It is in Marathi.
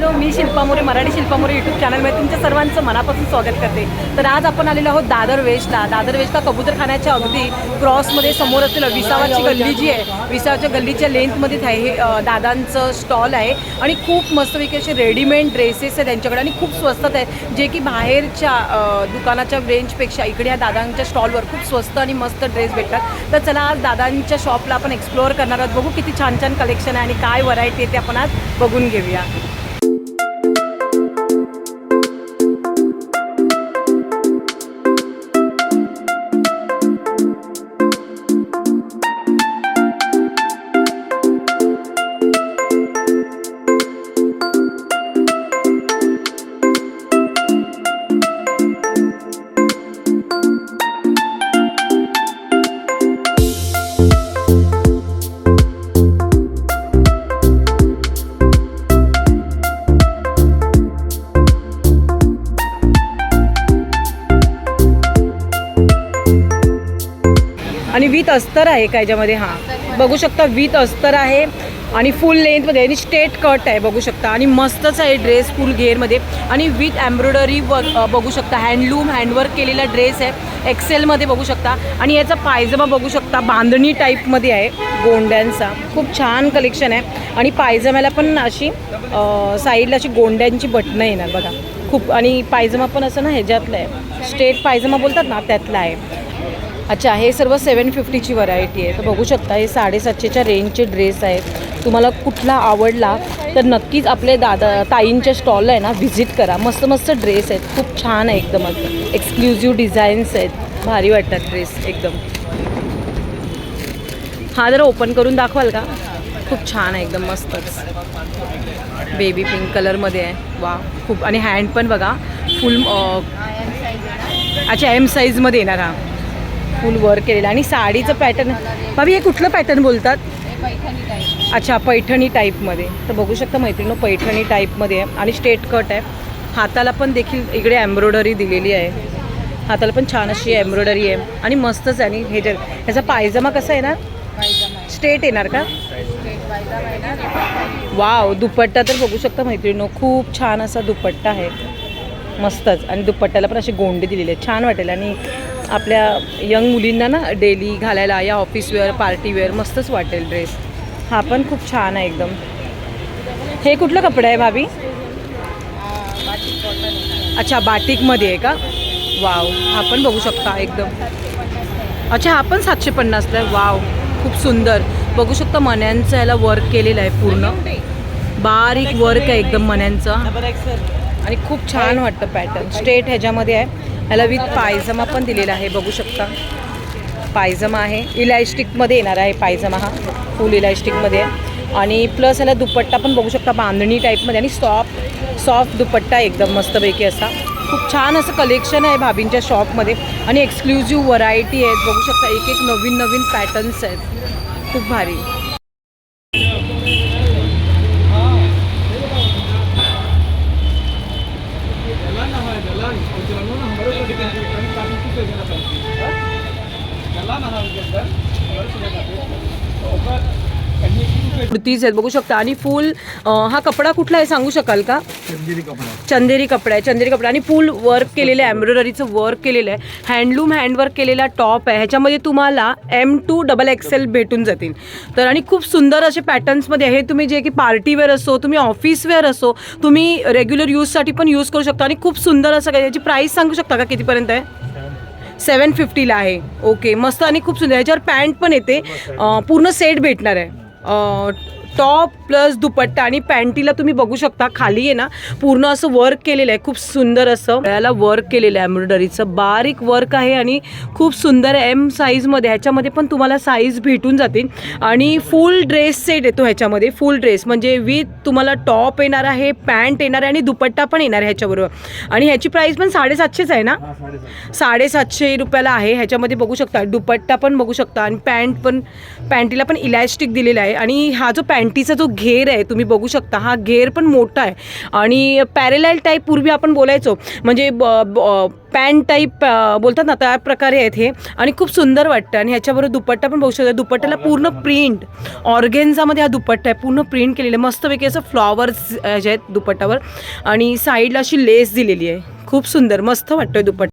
हॅलो मी शिल्पा मोरे मराठी शिल्पा मोरे यूट्यूब चॅनलमध्ये तुमच्या सर्वांचं मनापासून स्वागत करते. तर आज आपण आलेलो आहोत दादर वेस्टला दादर वेस्टला कबूतरखान्याच्या अगदी क्रॉसमध्ये समोर असलेलं विसावाची गल्ली जी आहे विसावाच्या गल्लीच्या लेंथमध्येच आहे हे दादांचं स्टॉल आहे. आणि खूप मस्तपैकी असे रेडीमेड ड्रेसेस आहे त्यांच्याकडे आणि खूप स्वस्तात आहे जे की बाहेरच्या दुकानाच्या रेंजपेक्षा इकडे या दादांच्या स्टॉलवर खूप स्वस्त आणि मस्त ड्रेस भेटतात. तर चला आज दादांच्या शॉपला आपण एक्सप्लोअर करणार आहोत. बघू किती छान छान कलेक्शन आहे आणि काय व्हरायटी आहे ते आपण आज बघून घेऊया. आणि विथ अस्तर आहे का याच्यामध्ये? हां. बघू शकता विथ अस्तर आहे आणि फुल लेंथमध्ये आणि स्टेट कट आहे बघू शकता. आणि मस्तच आहे ड्रेस फुल घेरमध्ये आणि विथ एम्ब्रॉयडरी व बघू शकता. हँडलूम हँडवर्क केलेला ड्रेस आहे. एक्सेलमध्ये बघू शकता. आणि याचा पायजमा बघू शकता. बांधणी टाईपमध्ये आहे गोंड्यांचा. खूप छान कलेक्शन आहे. आणि पायजम्याला पण अशी साईडला अशी गोंड्यांची बटणं येणार बघा. खूप आणि पायजमा पण असं ना ह्याच्यातलं आहे. स्टेट पायजमा बोलतात ना त्यातला आहे. अच्छा हे सर्व सेवन फिफ्टीची व्हरायटी आहे. तर बघू शकता हे साडेसातशेच्या रेंजचे ड्रेस आहेत. तुम्हाला कुठला आवडला तर नक्कीच आपले दादा ताईंच्या स्टॉलला आहे ना व्हिजिट करा. मस्त मस्त ड्रेस आहेत. खूप छान आहे एकदमच एक्सक्लुझिव्ह डिझाईन्स आहेत. भारी वाटतात ड्रेस एकदम. हा जरा ओपन करून दाखवाल का? खूप छान आहे एकदम मस्तच. बेबी पिंक कलरमध्ये आहे. वा खूप. आणि हँड पण बघा. फुल अच्छा एम साईजमध्ये येणार हा. फुल वर्क केलेलं आणि साडीचं पॅटर्न भाभी हे कुठलं पॅटर्न बोलतात? अच्छा पैठणी टाईपमध्ये तर बघू शकता मैत्रिणी पैठणी टाईपमध्ये आहे. आणि स्ट्रेट कट आहे. हाताला पण देखील इकडे एम्ब्रॉयडरी दिलेली आहे. हाताला पण छान अशी एम्ब्रॉयडरी आहे. आणि मस्तच आहे. आणि हे जर ह्याचा पायजमा कसा येणार स्ट्रेट येणार का? वाव दुपट्टा तर बघू शकता मैत्रिणी खूप छान असा दुपट्टा आहे. मस्तच. आणि दुपट्ट्याला पण असे गोंडे दिलेले आहेत छान वाटेल. आणि आपल्या यंग मुलींना ना डेली घालायला या ऑफिस वेअर पार्टी वेअर मस्तच वाटेल ड्रेस हा पण खूप छान आहे एकदम. हे कुठलं कपडं आहे भाभी? अच्छा बाटिकमध्ये आहे का? वाव हा पण बघू शकता एकदम. अच्छा हा पण सातशे पन्नासला आहे. वाव खूप सुंदर. बघू शकता मण्यांचं याला वर्क केलेलं आहे पूर्ण. बारीक वर्क आहे एकदम मण्यांचं. आणि खूप छान वाटतं पॅटर्न स्ट्रेट ह्याच्यामध्ये आहे. ह्याला विथ पायजमा पण दिलेला आहे बघू शकता. पायजमा आहे. इलॅस्टिकमध्ये येणार आहे पायजमा हा. फुल इलॅस्टिकमध्ये आहे आणि प्लस ह्याला दुपट्टा पण बघू शकता बांधणी टाईपमध्ये. आणि सॉफ्ट सॉफ्ट दुपट्टा एकदम मस्तपैकी असा. खूप छान असं कलेक्शन आहे भाभींच्या शॉपमध्ये आणि एक्सक्लुझिव्ह व्हरायटी आहेत बघू शकता. एक एक नवीन नवीन पॅटर्न्स आहेत. खूप भारी. कुर्तीज आहेत बघू शकता. आणि फुल हा कपडा कुठला आहे सांगू शकाल का? चंदेरी कपडा. चंदेरी कपडा आहे चंदेरी कपडा. आणि फुल वर्क केलेलं आहे एम्ब्रॉयडरीचं वर्क केलेलं आहे. हँडलूम हँडवर्क केलेला टॉप आहे. ह्याच्यामध्ये तुम्हाला एम टू डबल एक्सेल भेटून जातील. तर आणि खूप सुंदर असे पॅटर्न्समध्ये हे तुम्ही जे की पार्टी वेअर असो तुम्ही ऑफिस वेअर असो तुम्ही रेग्युलर यूजसाठी पण यूज करू शकता. आणि खूप सुंदर असं काय याची प्राईस सांगू शकता का कितीपर्यंत आहे? सेवन फिफ्टीला आहे. ओके मस्त आणि खूप सुंदर. याच्यावर पॅन्ट पण येते. पूर्ण सेट भेटणार आहे. Oh. टॉप प्लस दुपट्टा आणि पॅन्टीला तुम्ही बघू शकता खाली आहे ना पूर्ण असं वर्क केलेलं आहे खूप सुंदर असं. याला वर्क केलेलं आहे एम्ब्रॉयडरीचं. बारीक वर्क आहे आणि खूप सुंदर एम साईजमध्ये ह्याच्यामध्ये पण तुम्हाला साईज भेटून जातील. आणि फुल ड्रेस सेट येतो ह्याच्यामध्ये फुल ड्रेस म्हणजे विथ तुम्हाला टॉप येणार आहे पॅन्ट येणार आहे आणि दुपट्टा पण येणार आहे ह्याच्याबरोबर. आणि ह्याची प्राईस पण साडेसातशेच आहे ना? साडेसात साडेसातशे. रुपयाला आहे. ह्याच्यामध्ये बघू शकता दुपट्टा पण बघू शकता आणि पॅन्ट पण पॅन्टीला पण इलॅस्टिक दिलेला आहे. आणि हा जो पॅन्ट पॅन्टीचा जो घेर आहे तुम्ही बघू शकता हा घेर पण मोठा आहे. आणि पॅरेलाल टाईप पूर्वी आपण बोलायचो. म्हणजे पॅन्ट टाईप बोलतात ना त्या प्रकारे आहेत हे. आणि खूप सुंदर वाटतं. आणि ह्याच्याबरोबर दुपट्टा पण बघू शकता. दुपट्ट्याला पूर्ण प्रिंट ऑर्गेन्झामध्ये हा दुपट्टा आहे. पूर्ण प्रिंट केलेलं आहे. मस्तपैकी असं फ्लॉवर्स जे आहेत दुपट्ट्यावर आणि साईडला अशी लेस दिलेली आहे. खूप सुंदर मस्त वाटतोय दुपट्टा.